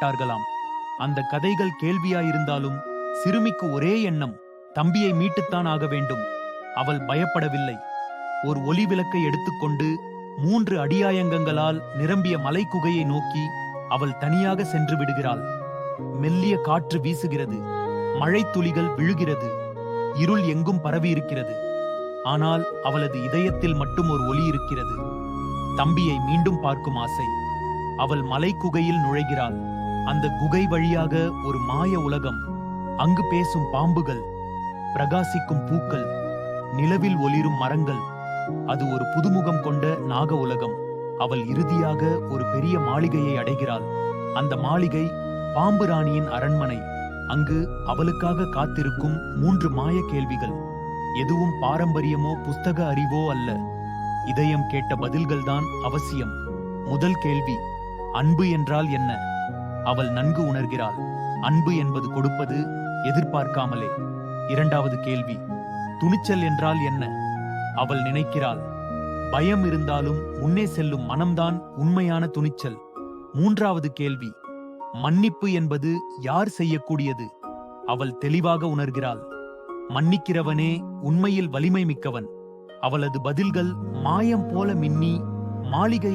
மாட்டார்களாம் அந்த கதைகள் கேள்வியாயிருந்தாலும் சிறுமிக்கு ஒரே எண்ணம் தம்பியை மீட்டுத்தான் ஆக வேண்டும். அவள் பயப்படவில்லை. ஒரு ஒளி விளக்கை எடுத்துக்கொண்டு மூன்று அடியாயங்கங்களால் நிரம்பிய மலைக்குகையை நோக்கி அவள் தனியாக சென்று விடுகிறாள். மெல்லிய காற்று வீசுகிறது. மழைத்துளிகள் விழுகிறது. இருள் எங்கும் பரவியிருக்கிறது. ஆனால் அவளது இதயத்தில் மட்டும் ஒரு ஒளி இருக்கிறது. தம்பியை மீண்டும் பார்க்கும் ஆசை. அவள் மலைக்குகையில் நுழைகிறாள். அந்த குகை வழியாக ஒரு மாய உலகம். அங்கு பேசும் பாம்புகள் பிரகாசிக்கும் பூக்கள் நிலவில் ஒளிரும் மரங்கள். அது ஒரு புதுமுகம் கொண்ட நாக உலகம். அவள் இறுதியாக ஒரு பெரிய மாளிகையை அடைகிறாள். அந்த மாளிகை பாம்பு ராணியின் அரண்மனை. அங்கு அவளுக்காக காத்திருக்கும் மூன்று மாய கேள்விகள். எதுவும் பாரம்பரியமோ புஸ்தக அறிவோ அல்ல. இதயம் கேட்ட பதில்கள்தான் அவசியம். முதல் கேள்வி அன்பு என்றால் என்ன? அவள் நன்கு உணர்கிறாள். அன்பு என்பது கொடுப்பது எதிர்பார்க்காமலே. இரண்டாவது கேள்வி துணிச்சல் என்றால் என்ன? அவள் நினைக்கிறாள் பயம் இருந்தாலும் முன்னே செல்லும் மனம்தான் உண்மையான துணிச்சல். மூன்றாவது கேள்வி மன்னிப்பு என்பது யார் செய்யக்கூடியது? அவள் தெளிவாக உணர்கிறாள் மன்னிக்கிறவனே உண்மையில் வலிமை மிக்கவன். அவளது பதில்கள் மாயம் போல மின்னி மாளிகையை